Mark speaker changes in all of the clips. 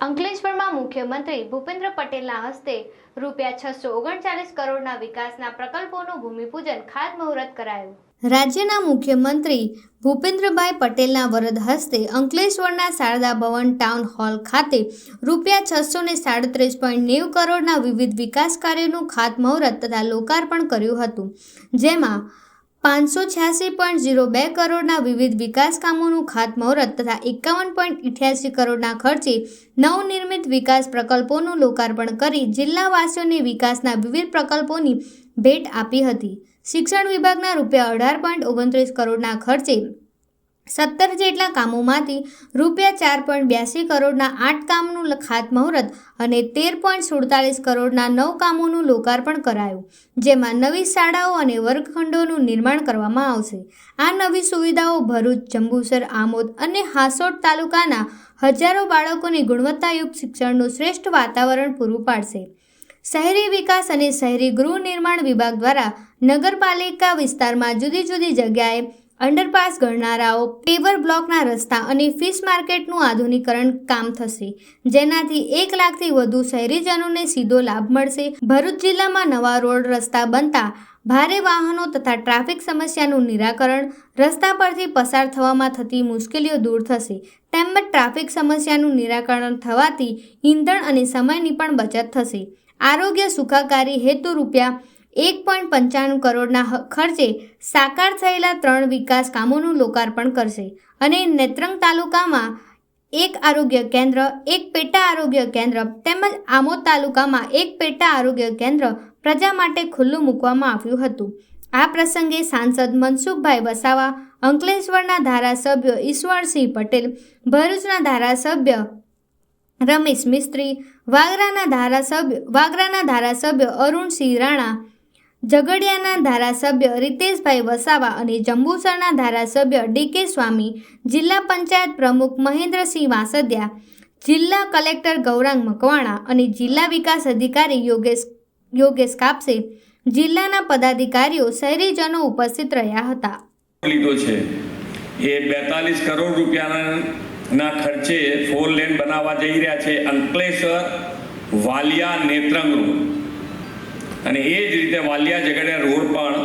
Speaker 1: અંકલેશ્વરમાં મુખ્યમંત્રી ભૂપેન્દ્ર પટેલના હસ્તે રૂપિયા છસો ઓગણચાલીસ કરોડના વિકાસના પ્રકલ્પોનું ભૂમિપૂજન ખાતમુહૂર્ત કરાયું. રાજ્યના મુખ્યમંત્રી ભૂપેન્દ્રભાઈ પટેલના વરદ હસ્તે અંકલેશ્વરના શારદા ભવન ટાઉન હોલ ખાતે રૂપિયા છસો ને સાડત્રીસ પોઈન્ટ નેવું કરોડના વિવિધ વિકાસ કાર્યોનું ખાતમુહૂર્ત તથા લોકાર્પણ કર્યું હતું. જેમાં પાંચસો છ્યાસી પોઈન્ટ ઝીરો બે કરોડના વિવિધ વિકાસ કામોનું ખાતમુહૂર્ત તથા એકાવન પોઈન્ટ ઇઠ્યાસી કરોડના ખર્ચે નવનિર્મિત વિકાસ પ્રકલ્પોનું લોકાર્પણ કરી જિલ્લાવાસીઓને વિકાસના વિવિધ પ્રકલ્પોની ભેટ આપી હતી. શિક્ષણ વિભાગના રૂપિયા અઢાર પોઈન્ટ ઓગણત્રીસ કરોડના ખર્ચે સત્તર જેટલા કામોમાંથી રૂપિયા ચાર પોઈન્ટ બ્યાસી કરોડના આઠ કામનું ખાતમુહૂર્ત અને તેર પોઈન્ટ સુડતાલીસ કરોડના નવ કામોનું લોકાર્પણ કરાયું, જેમાં નવી શાળાઓ અને વર્ગખંડોનું નિર્માણ કરવામાં આવશે. આ નવી સુવિધાઓ ભરૂચ, જંબુસર, આમોદ અને હાસોટ તાલુકાના હજારો બાળકોને ગુણવત્તાયુક્ત શિક્ષણનું શ્રેષ્ઠ વાતાવરણ પૂરું પાડશે. શહેરી વિકાસ અને શહેરી ગૃહ નિર્માણ વિભાગ દ્વારા નગરપાલિકા વિસ્તારમાં જુદી જુદી જગ્યાએ અંડરપાસ ગણનારાઓ પેવર બ્લોકના રસ્તા અને ફિશ માર્કેટનું આધુનિકરણ કામ થશે. જેનાથી એક લાખથી વધુ શહેરીજનોને સીધો લાભ મળશે. ભરૂચ જિલ્લામાં નવા રોડ રસ્તા બનતા ભારે વાહનો તથા ટ્રાફિક સમસ્યાનું નિરાકરણ, રસ્તા પરથી પસાર થવામાં થતી મુશ્કેલીઓ દૂર થશે. તેમજ ટ્રાફિક સમસ્યાનું નિરાકરણ થવાથી ઈંધણ અને સમયની પણ બચત થશે. આરોગ્ય સુખાકારી હેતુ રૂપિયા એક પોઈન્ટ પંચાણું કરોડના ખર્ચે સાકાર થયેલા ત્રણ વિકાસ કામોનું લોકાર્પણ કરશે અને નેત્રંગ તાલુકામાં એક આરોગ્ય કેન્દ્ર, એક પેટા આરોગ્ય કેન્દ્ર તેમજ આમોદ તાલુકામાં એક પેટા આરોગ્ય કેન્દ્ર પ્રજા માટે ખુલ્લું મૂકવામાં આવ્યું હતું. આ પ્રસંગે સાંસદ મનસુખભાઈ વસાવા, અંકલેશ્વરના ધારાસભ્ય ઈશ્વરસિંહ પટેલ, ભરૂચના ધારાસભ્ય રમેશ મિસ્ત્રી, વાગરાના ધારાસભ્ય વાગરાના ધારાસભ્ય અરુણસિંહ રાણા ઝઘડિયાના ધારાસભ્ય રીતેશભાઈ વસાવા અને જંબુસરના ધારાસભ્ય ડીકે સ્વામી, જિલ્લા પંચાયત પ્રમુખ મહેન્દ્રસિંહ વાસદિયા, જિલ્લા કલેક્ટર ગૌરાંગ મકવાણા અને જિલ્લા વિકાસ અધિકારી યોગેશ યોગેશ કાપસે જિલ્લાના પદાધિકારીઓ શહેરીજનો ઉપસ્થિત રહ્યા હતા.
Speaker 2: લીધો છે. એ બેતાલીસ કરોડ રૂપિયાના ખર્ચે ફોર લેન બનાવવા જઈ રહ્યા છે અંકલેશ્વર વાલિયા નેત્રંગ રોડ અને એ જ રીતે વાલિયા જગડિયા રોડ પણ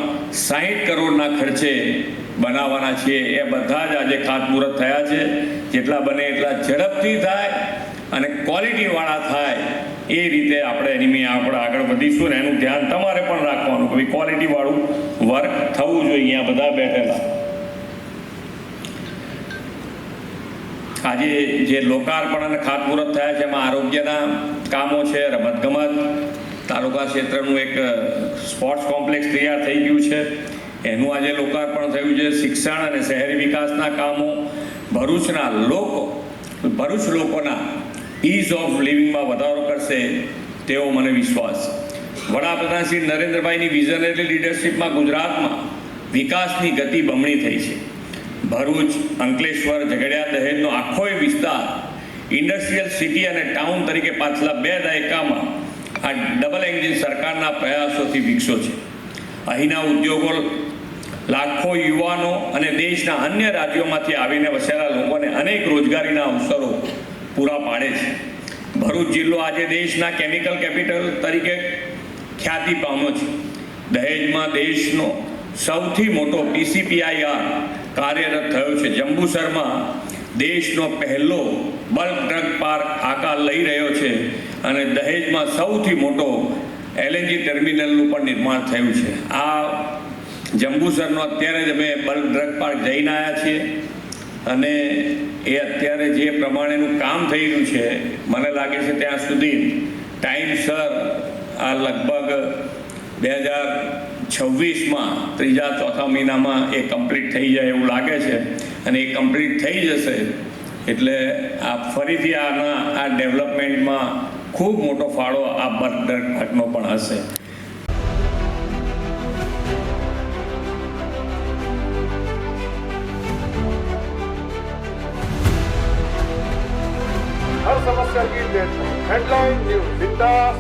Speaker 2: સાહીઠ કરોડના ખર્ચે બનાવવાના છે એ બધા જ આજે ખાતમુહૂર્ત થયા છે. જેટલા બને એટલા ઝડપથી થાય અને ક્વોલિટીવાળા થાય. એ રીતે આપણે એની આપણે આગળ વધીશું ને એનું ધ્યાન તમારે પણ રાખવાનું કે ક્વોલિટીવાળું વર્ક થવું જોઈએ અહીંયા બધા બેઠેલા. આજે જે લોકાર્પણ અને ખાતમુહૂર્ત થયા છે, એમાં આરોગ્યના કામો છે, રમતગમત તાલુકા ક્ષેત્રનું એક સ્પોર્ટ્સ કોમ્પ્લેક્સ તૈયાર થઈ ગયું છે. એનું આજે લોકાર્પણ થયું છે. શિક્ષણ અને શહેરી વિકાસના કામો ભરૂચના લોકો, ભરૂચ લોકોના ઇઝ ઓફ લિવિંગમાં વધારો કરશે તેવો મને વિશ્વાસ વડાપ્રધાન શ્રી નરેન્દ્રભાઈની વિઝનરી લીડરશિપમાં ગુજરાતમાં વિકાસની ગતિ બમણી થઈ છે. ભરૂચ, અંકલેશ્વર, ઝઘડિયા દહેજનો આખો વિસ્તાર ઇન્ડસ્ટ્રીયલ સિટી અને ટાઉન તરીકે પાછલા બે દાયકામાં આ ડબલ એન્જિન સરકારના પ્રયાસોથી વિકસ્યો છે. અહીંના ઉદ્યોગો, લાખો યુવાનો અને દેશના અન્ય રાજ્યોમાંથી આવીને વસેલા લોકોને અનેક રોજગારીના અવસરો પૂરા પાડે છે. ભરૂચ જિલ્લો આજે દેશના કેમિકલ કેપિટલ તરીકે ખ્યાતિ પામ્યો છે. દહેજમાં દેશનો સૌથી મોટો પીસીપીઆઈઆર કાર્યરત થયો છે. જંબુસરમાં દેશનો પહેલો બલ્ક ડ્રગ પાર્ક આકાર લઈ રહ્યો છે અને દહેજમાં સૌથી મોટો એલએનજી ટર્મિનલનું પણ નિર્માણ થયું છે. આ જંબુસરનો અત્યારે જ અમે બલ્ક ડ્રગ પાર્ક જઈને આવ્યા છીએ અને એ અત્યારે જે પ્રમાણેનું કામ થઈ રહ્યું છે, મને લાગે છે ત્યાં સુધી ટાઈમસર આ લગભગ બે હજાર છવ્વીસમાં ત્રીજા ચોથા મહિનામાં એ કમ્પ્લીટ થઈ જાય એવું લાગે છે. અને એ કમ્પ્લીટ થઈ જશે. એટલે આ ફરીથી આના, આ ડેવલપમેન્ટમાં ખૂબ મોટો ફાળો આ બર્ગર ઘાટનો પણ હશે.
Speaker 3: હર સમસ્યા કી હેડલાઇન ન્યૂઝ વિંદાસ